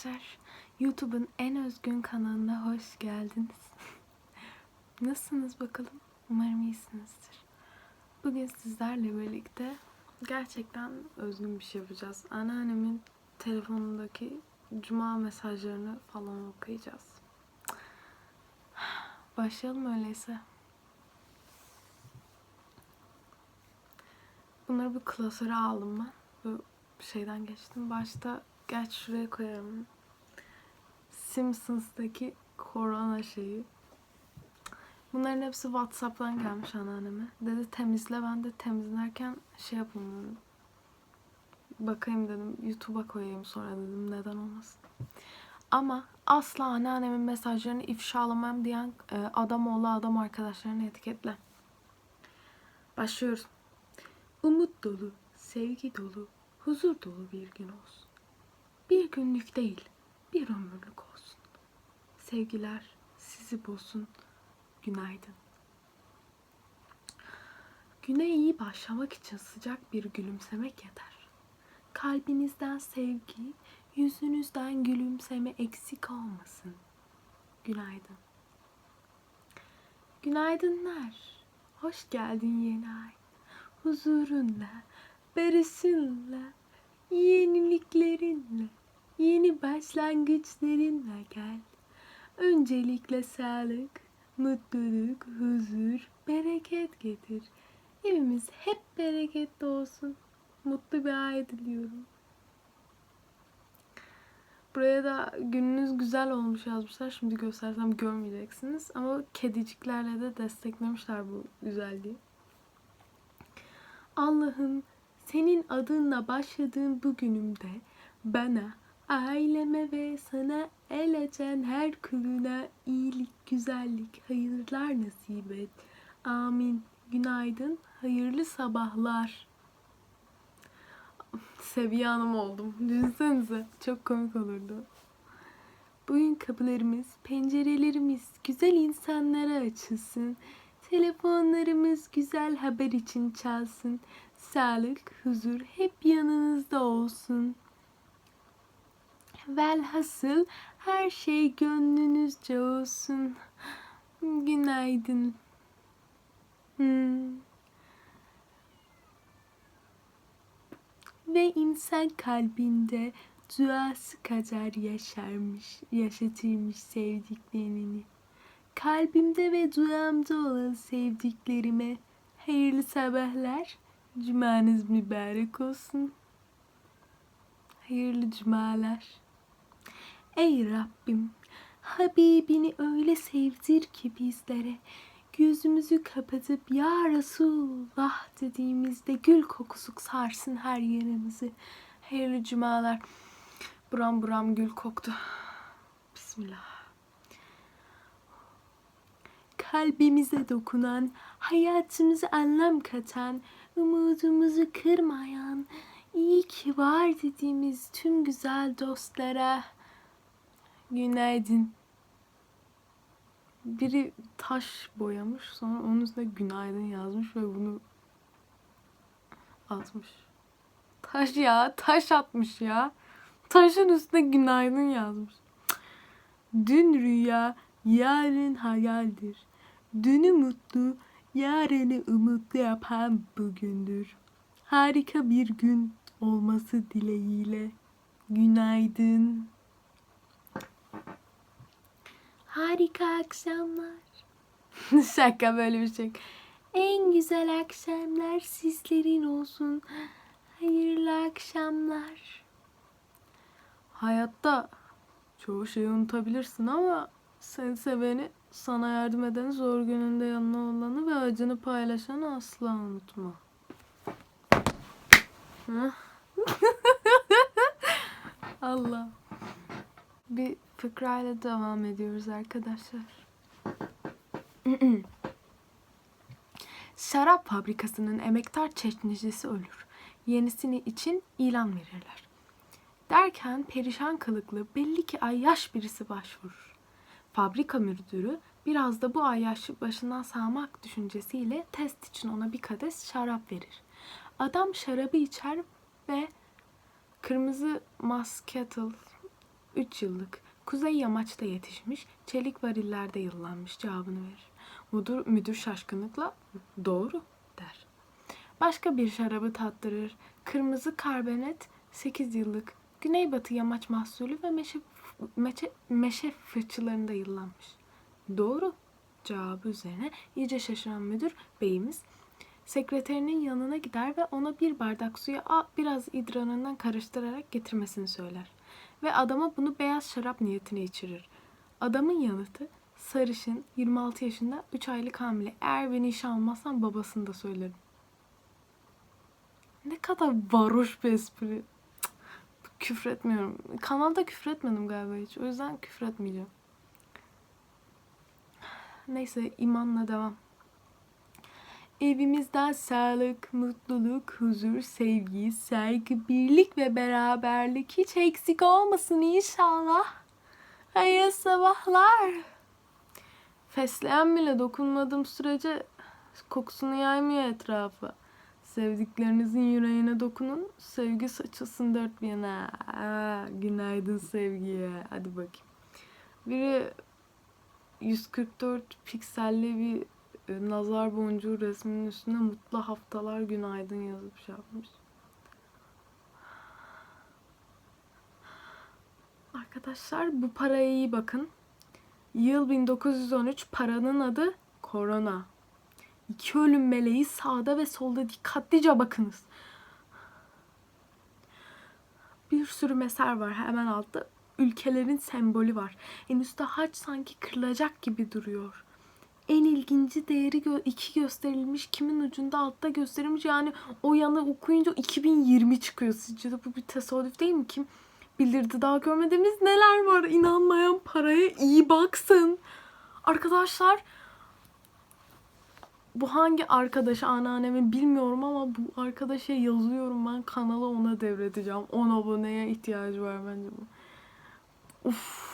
arkadaşlar. YouTube'un en özgün kanalına hoş geldiniz. Nasılsınız bakalım? Umarım iyisinizdir. Bugün sizlerle birlikte gerçekten özgün bir şey yapacağız. Anneannemin telefonundaki cuma mesajlarını falan okuyacağız. Başlayalım öyleyse. Bunları bir klasöre aldım ben. Bu şeyden geçtim. Başta Gerçi şuraya koyarım. Simpsons'taki korona şeyi. Bunların hepsi Whatsapp'tan gelmiş anneanneme. Dedi temizle. Ben de temizlerken şey yapayım dedim. Bakayım dedim. YouTube'a koyayım sonra dedim. Neden olmasın. Ama asla anneannemin mesajlarını ifşalamam diyen e, adam oğlu adam arkadaşlarını etiketle. Başlıyoruz. Umut dolu, sevgi dolu, huzur dolu bir gün olsun. Bir günlük değil, bir ömürlük olsun. Sevgiler sizi bulsun. Günaydın. Güne iyi başlamak için sıcak bir gülümsemek yeter. Kalbinizden sevgi, yüzünüzden gülümseme eksik olmasın. Günaydın. Günaydınlar. Hoş geldin yeni ay. Huzurunla, barışınla, yeniliklerinle, yeni başlangıçlarınla gel. Öncelikle sağlık, mutluluk, huzur, bereket getir. Evimiz hep bereketli olsun. Mutlu bir ay diliyorum. Buraya da gününüz güzel olmuş yazmışlar. Şimdi göstersem görmeyeceksiniz. Ama kediciklerle de desteklemişler bu güzelliği. Allah'ım senin adınla başladığım bu günümde bana, aileme ve sana el açan her kuluna iyilik, güzellik, hayırlar nasip et. Amin. Günaydın, hayırlı sabahlar. Seviye Hanım oldum. Düşünsenize. Çok komik olurdu. Bugün kapılarımız, pencerelerimiz güzel insanlara açılsın. Telefonlarımız güzel haber için çalsın. Sağlık, huzur hep yanınızda olsun. Velhasıl her şey gönlünüzce olsun. Günaydın. Hmm. Ve insan kalbinde duası kadar yaşarmış, yaşatırmış sevdiklerini. Kalbimde ve duamda olan sevdiklerime hayırlı sabahlar. Cumanız mübarek olsun. Hayırlı cumalar. Ey Rabbim, Habibini öyle sevdir ki bizlere. Gözümüzü kapatıp Ya Resulullah dediğimizde gül kokusu sarsın her yerimizi. Hayırlı cumalar. Buram buram gül koktu. Bismillah kalbimize dokunan, hayatımıza anlam katan, umudumuzu kırmayan, iyi ki var dediğimiz tüm güzel dostlara günaydın. Biri taş boyamış sonra onun üstüne günaydın yazmış ve bunu atmış. Taş ya, taş atmış ya. Taşın üstüne günaydın yazmış. Dün rüya, yarın hayaldir. Dünü mutlu, yarını umutlu yapan bugündür. Harika bir gün olması dileğiyle. Günaydın. Harika akşamlar. Şaka böyle bir şey. En güzel akşamlar sizlerin olsun. Hayırlı akşamlar. Hayatta çoğu şeyi unutabilirsin ama seni seveni sana yardım edeni, zor gününde yanına olanı ve acını paylaşanı asla unutma. Allah. Bir fıkrayla devam ediyoruz arkadaşlar. Şarap fabrikasının emektar çeşnicisi ölür. Yenisini için ilan verirler. Derken perişan kılıklı belli ki ayyaş birisi başvurur. Fabrika müdürü biraz da bu ayyaşlık başından sağmak düşüncesiyle test için ona bir kades şarap verir. Adam şarabı içer ve kırmızı muscatel 3 yıllık. Kuzey yamaçta yetişmiş, çelik varillerde yıllanmış cevabını verir. Müdür, müdür şaşkınlıkla doğru der. Başka bir şarabı tattırır. Kırmızı karbonet 8 yıllık. Güneybatı yamaç mahsulü ve meşe, meşe, meşe fıçılarında yıllanmış. Doğru cevabı üzerine iyice şaşıran müdür beyimiz sekreterinin yanına gider ve ona bir bardak suya biraz idrarından karıştırarak getirmesini söyler. Ve adama bunu beyaz şarap niyetine içirir. Adamın yanıtı sarışın 26 yaşında 3 aylık hamile. Eğer beni işe almazsan babasını da söylerim. Ne kadar varoş bir espri. Küfretmiyorum. Kanalda küfretmedim galiba hiç. O yüzden küfretmeyeceğim. Neyse imanla devam. Evimizden sağlık, mutluluk, huzur, sevgi, saygı, birlik ve beraberlik hiç eksik olmasın inşallah. Hayırlı sabahlar. Fesleğen bile dokunmadığım sürece kokusunu yaymıyor etrafa. Sevdiklerinizin yüreğine dokunun, sevgi saçılsın dört bir yana. Aa, günaydın sevgiye. Hadi bakayım. Biri 144 pikselli bir e, nazar boncuğu resminin üstüne mutlu haftalar günaydın yazıp şey yapmış. Arkadaşlar bu paraya iyi bakın. Yıl 1913 paranın adı korona. İki ölüm meleği sağda ve solda dikkatlice bakınız. Bir sürü meser var hemen altta. Ülkelerin sembolü var. En üstte haç sanki kırılacak gibi duruyor. En ilginci değeri gö- iki gösterilmiş. Kimin ucunda altta gösterilmiş. Yani o yanı okuyunca 2020 çıkıyor. Sizce de bu bir tesadüf değil mi? Kim bildirdi daha görmediğimiz neler var. İnanmayan paraya iyi baksın. Arkadaşlar bu hangi arkadaşı anneannemin bilmiyorum ama bu arkadaşa yazıyorum ben kanala ona devredeceğim. 10 aboneye ihtiyacı var bence bu. Uf.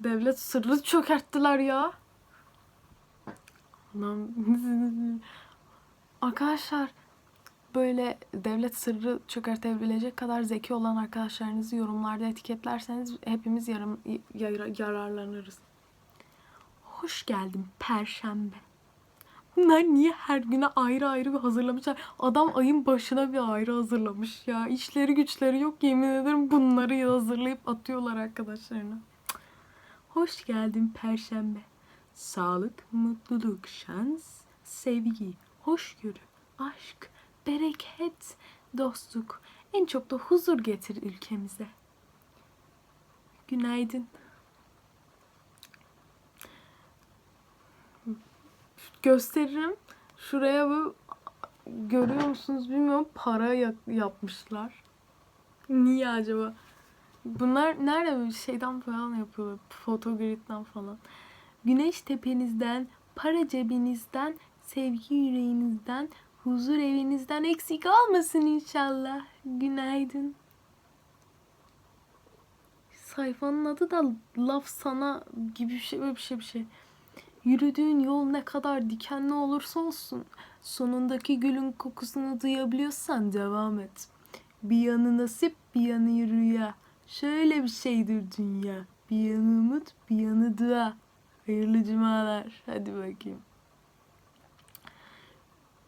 Devlet sırrı çökerttiler ya. Arkadaşlar böyle devlet sırrı çökertebilecek kadar zeki olan arkadaşlarınızı yorumlarda etiketlerseniz hepimiz yarım, yara- yararlanırız. Hoş geldin Perşembe. Bunlar niye her güne ayrı ayrı bir hazırlamışlar? Adam ayın başına bir ayrı hazırlamış ya. İşleri güçleri yok yemin ederim bunları hazırlayıp atıyorlar arkadaşlarına. Hoş geldin Perşembe. Sağlık, mutluluk, şans, sevgi, hoşgörü, aşk, bereket, dostluk, en çok da huzur getir ülkemize. Günaydın. Gösteririm. Şuraya bu görüyor musunuz bilmiyorum para ya- yapmışlar. Niye acaba? Bunlar nerede böyle şeyden falan yapıyorlar. Fotogridden falan. Güneş tepenizden, para cebinizden, sevgi yüreğinizden, huzur evinizden eksik olmasın inşallah. Günaydın. Sayfanın adı da laf sana gibi bir şey böyle bir şey bir şey. Yürüdüğün yol ne kadar dikenli olursa olsun sonundaki gülün kokusunu duyabiliyorsan devam et. Bir yanı nasip bir yanı rüya. Şöyle bir şeydir dünya. Bir yanı umut bir yanı dua. Hayırlı cumalar. Hadi bakayım.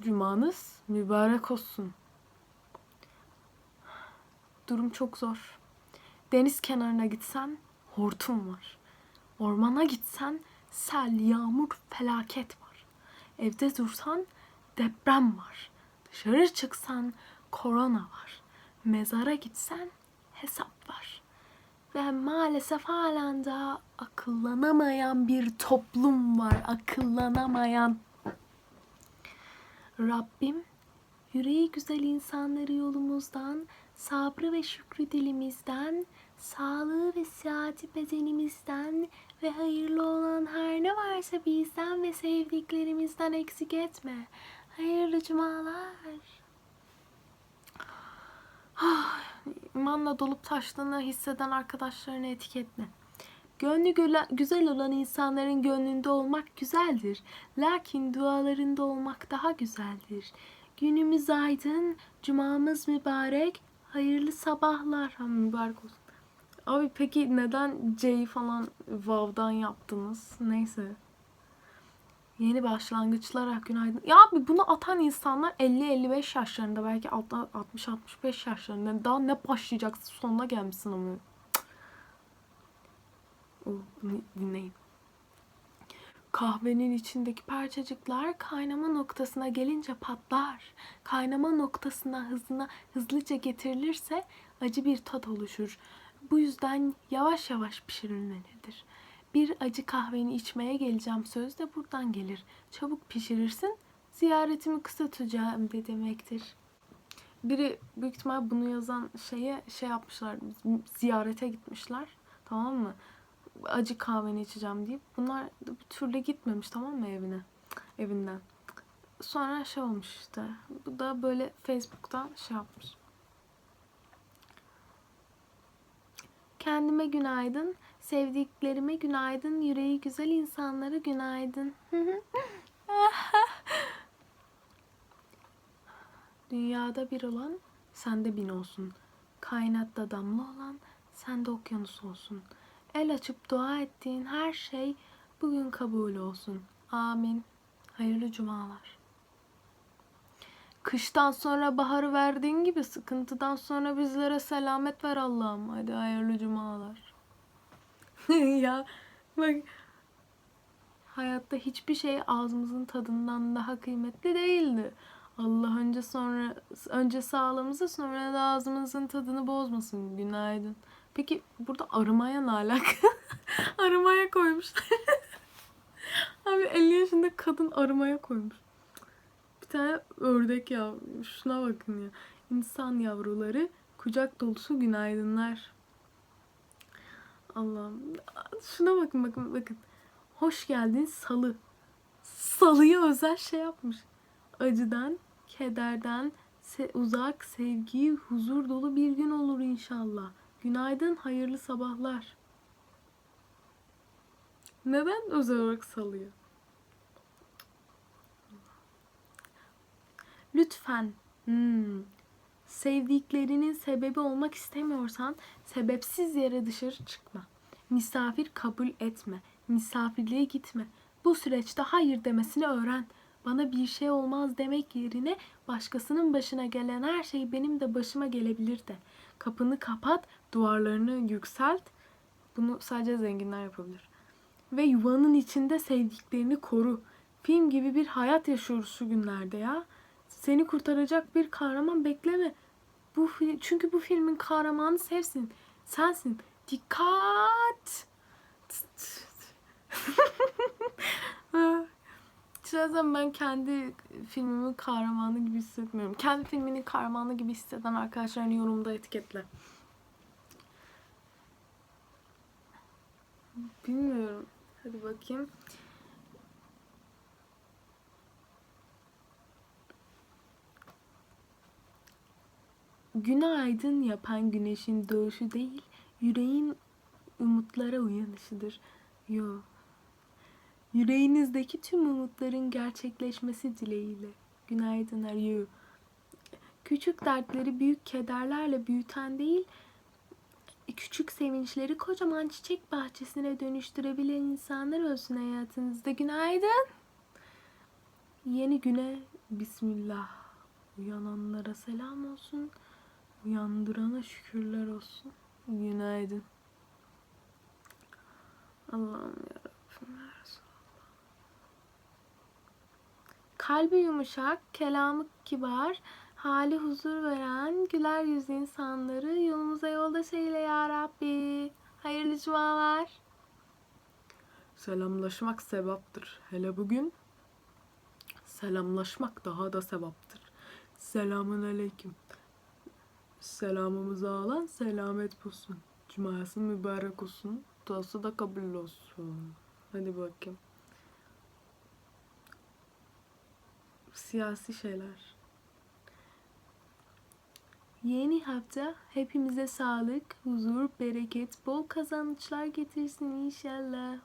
Cumanız mübarek olsun. Durum çok zor. Deniz kenarına gitsen hortum var. Ormana gitsen sel, yağmur, felaket var. Evde dursan deprem var. Dışarı çıksan korona var. Mezara gitsen hesap var. Ve maalesef halen daha akıllanamayan bir toplum var. Akıllanamayan. Rabbim yüreği güzel insanları yolumuzdan, sabrı ve şükrü dilimizden, sağlığı ve sıhhati bedenimizden ve hayırlı olan her ne varsa bizden ve sevdiklerimizden eksik etme. Hayırlı cumalar. İmanla dolup taştığını hisseden arkadaşlarını etiketle. Gönlü güzel olan insanların gönlünde olmak güzeldir. Lakin dualarında olmak daha güzeldir. Günümüz aydın, cumamız mübarek, hayırlı sabahlar. Ha, mübarek olsun. Abi peki neden C'yi falan Vav'dan yaptınız? Neyse. Yeni başlangıçlara günaydın. Ya abi bunu atan insanlar 50-55 yaşlarında belki 60-65 yaşlarında. Daha ne başlayacaksın sonuna gelmişsin ama. Oh, bunu dinleyin. Kahvenin içindeki parçacıklar kaynama noktasına gelince patlar. Kaynama noktasına hızına hızlıca getirilirse acı bir tat oluşur. Bu yüzden yavaş yavaş pişirilmelidir. Bir acı kahveni içmeye geleceğim söz de buradan gelir. Çabuk pişirirsin, ziyaretimi kısa tutacağım de demektir. Biri büyük ihtimal bunu yazan şeye şey yapmışlar, ziyarete gitmişler. Tamam mı? Acı kahveni içeceğim deyip. Bunlar bir türlü gitmemiş tamam mı evine? Evinden. Sonra şey olmuş işte. Bu da böyle Facebook'tan şey yapmış. Kendime günaydın, sevdiklerime günaydın, yüreği güzel insanlara günaydın. Dünyada bir olan sende bin olsun. Kainatta damla olan sende okyanus olsun. El açıp dua ettiğin her şey bugün kabul olsun. Amin. Hayırlı cumalar. Kıştan sonra baharı verdiğin gibi sıkıntıdan sonra bizlere selamet ver Allah'ım. Hadi hayırlı cumalar. ya bak hayatta hiçbir şey ağzımızın tadından daha kıymetli değildi. Allah önce sonra önce sağlığımızı sonra da ağzımızın tadını bozmasın. Günaydın. Peki burada arımaya ne alaka? arımaya koymuşlar. Abi 50 yaşında kadın arımaya koymuş. Bir tane ördek ya. Şuna bakın ya. İnsan yavruları kucak dolusu günaydınlar. Allah'ım. Şuna bakın bakın bakın. Hoş geldin salı. Salıyı özel şey yapmış. Acıdan, kederden se- uzak, sevgi, huzur dolu bir gün olur inşallah. Günaydın, hayırlı sabahlar. Neden özel olarak salıyor? Lütfen. Hmm. Sevdiklerinin sebebi olmak istemiyorsan sebepsiz yere dışarı çıkma. Misafir kabul etme. Misafirliğe gitme. Bu süreçte hayır demesini öğren. Bana bir şey olmaz demek yerine başkasının başına gelen her şey benim de başıma gelebilir de. Kapını kapat, duvarlarını yükselt. Bunu sadece zenginler yapabilir. Ve yuvanın içinde sevdiklerini koru. Film gibi bir hayat yaşıyoruz şu günlerde ya. Seni kurtaracak bir kahraman bekleme. Bu çünkü bu filmin kahramanı sevsin. Sensin. Dikkat. Şahsen ben kendi filmimin kahramanı gibi hissetmiyorum. Kendi filminin kahramanı gibi hisseden arkadaşlarını yorumda etiketle. Bilmiyorum. Hadi bakayım. Günaydın yapan güneşin doğuşu değil, yüreğin umutlara uyanışıdır. Yo. Yüreğinizdeki tüm umutların gerçekleşmesi dileğiyle. Günaydınlar. Yo. Küçük dertleri büyük kederlerle büyüten değil, küçük sevinçleri kocaman çiçek bahçesine dönüştürebilen insanlar olsun hayatınızda. Günaydın. Yeni güne bismillah. Uyananlara selam olsun. Uyandırana şükürler olsun. Günaydın. Allah'ım yarabbim ya Resulallah. Kalbi yumuşak, kelamı kibar, hali huzur veren, güler yüzlü insanları yolumuza yoldaş eyle ya Rabbi. Hayırlı cumalar. Selamlaşmak sevaptır. Hele bugün selamlaşmak daha da sevaptır. Selamun aleyküm. Selamımızı alan selamet bulsun. Cuması mübarek olsun. Duası da kabul olsun. Hadi bakayım. Siyasi şeyler. Yeni hafta hepimize sağlık, huzur, bereket, bol kazançlar getirsin inşallah.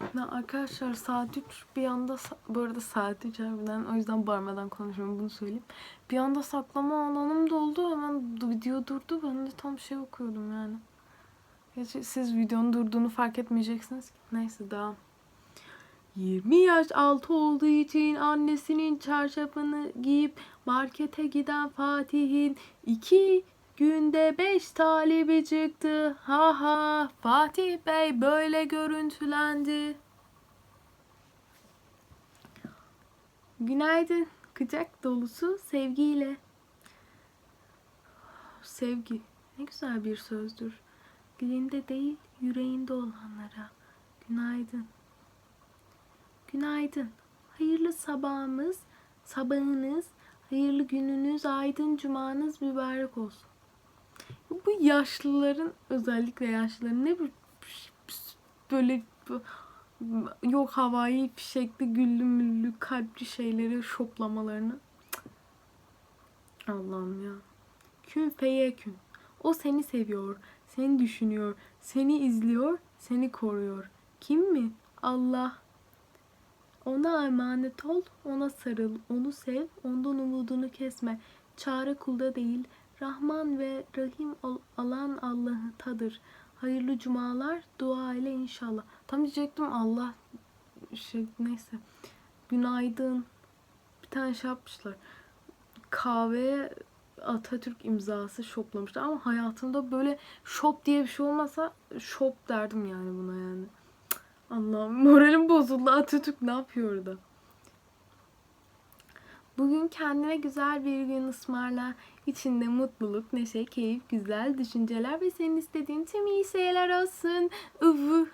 Ya arkadaşlar saat 3 bir anda bu arada saat 3 harbiden o yüzden bağırmadan konuşuyorum bunu söyleyeyim. Bir anda saklama alanım doldu hemen video durdu ben de tam şey okuyordum yani. Gerçi siz videonun durduğunu fark etmeyeceksiniz. ki. Neyse devam. 20 yaş altı olduğu için annesinin çarşafını giyip markete giden Fatih'in iki günde beş talibi çıktı. Ha ha Fatih Bey böyle görüntülendi. Günaydın. Kucak dolusu sevgiyle. Sevgi ne güzel bir sözdür. Dilinde değil, yüreğinde olanlara. Günaydın. Günaydın. Hayırlı sabahımız, sabahınız, hayırlı gününüz, aydın cumanız mübarek olsun. Bu yaşlıların, özellikle yaşlıların ne bir böyle yok havai fişekli güllü müllü kalpli şeyleri şoplamalarını. Allah'ım ya. Kün feyekün. O seni seviyor, seni düşünüyor, seni izliyor, seni koruyor. Kim mi? Allah. Ona emanet ol, ona sarıl, onu sev, ondan umudunu kesme. Çare kulda değil, Rahman ve Rahim ol- alan Allah'ı tadır. Hayırlı cumalar, dua ile inşallah. Tam diyecektim Allah şey neyse. Günaydın. Bir tane şey yapmışlar. Kahveye Atatürk imzası şoplamışlar ama hayatımda böyle şop diye bir şey olmasa şop derdim yani buna yani. Allah'ım moralim bozuldu. Atatürk ne yapıyor orada? Bugün kendine güzel bir gün ısmarla. İçinde mutluluk, neşe, keyif, güzel düşünceler ve senin istediğin tüm iyi şeyler olsun. Uvı.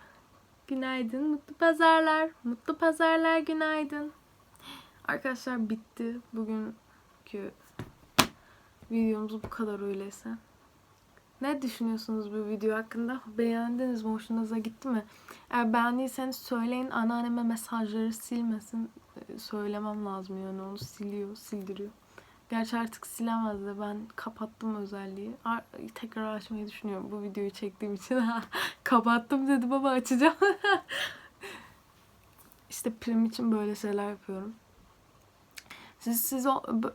Günaydın, mutlu pazarlar. Mutlu pazarlar, günaydın. Arkadaşlar bitti. Bugünkü videomuz bu kadar öyleyse. Ne düşünüyorsunuz bu video hakkında? Beğendiniz mi? Hoşunuza gitti mi? Eğer beğendiyseniz söyleyin. Anneanneme mesajları silmesin. Ee, Söylemem lazım yani onu siliyor, sildiriyor. Gerçi artık silemez de ben kapattım özelliği. Ar- tekrar açmayı düşünüyorum bu videoyu çektiğim için. Kapattım dedim ama açacağım. işte prim için böyle şeyler yapıyorum. Siz siz,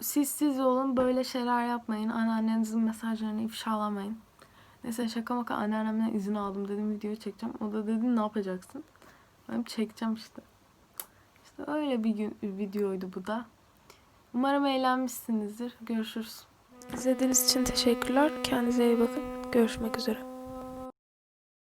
siz siz olun böyle şeyler yapmayın. Anneannenizin mesajlarını ifşalamayın. Neyse şaka maka anneannemden izin aldım dedim videoyu çekeceğim. O da dedi ne yapacaksın? Ben çekeceğim işte. İşte öyle bir gün videoydu bu da. Umarım eğlenmişsinizdir. Görüşürüz. İzlediğiniz için teşekkürler. Kendinize iyi bakın. Görüşmek üzere.